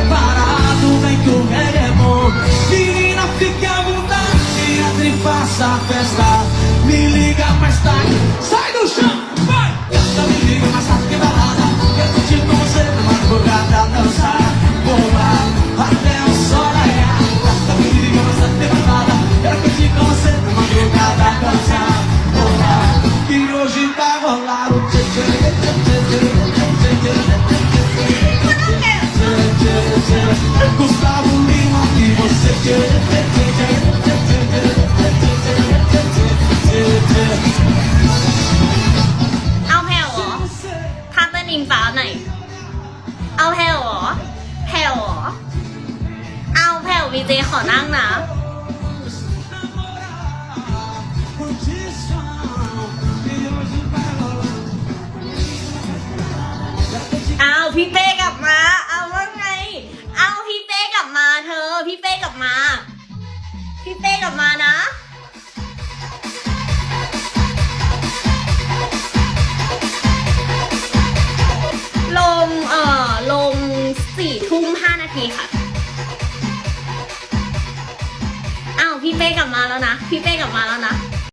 preparado, vem que o reggae é bom. Menina, fica à vontade, entre e faça a festa. Me liga mais tarde, sai do chão, vai! Canta, me liga mais tarde que balada. Eu te com você na madrugada, dançar, bolar, até อิงฟ้าไหนอย เอาแผ่วเหรอ แผ่วเหรอ เอาแผ่ววีเจขอนั่งนะ เอาพี่เป้กลับมา เอาว่าไง เอาพี่เป้กลับมาเธอ พี่เป้กลับมา ทุ่มห้านาทีค่ะ อ้าวพี่เป้กลับมาแล้วนะ พี่เป้กลับมาแล้วนะ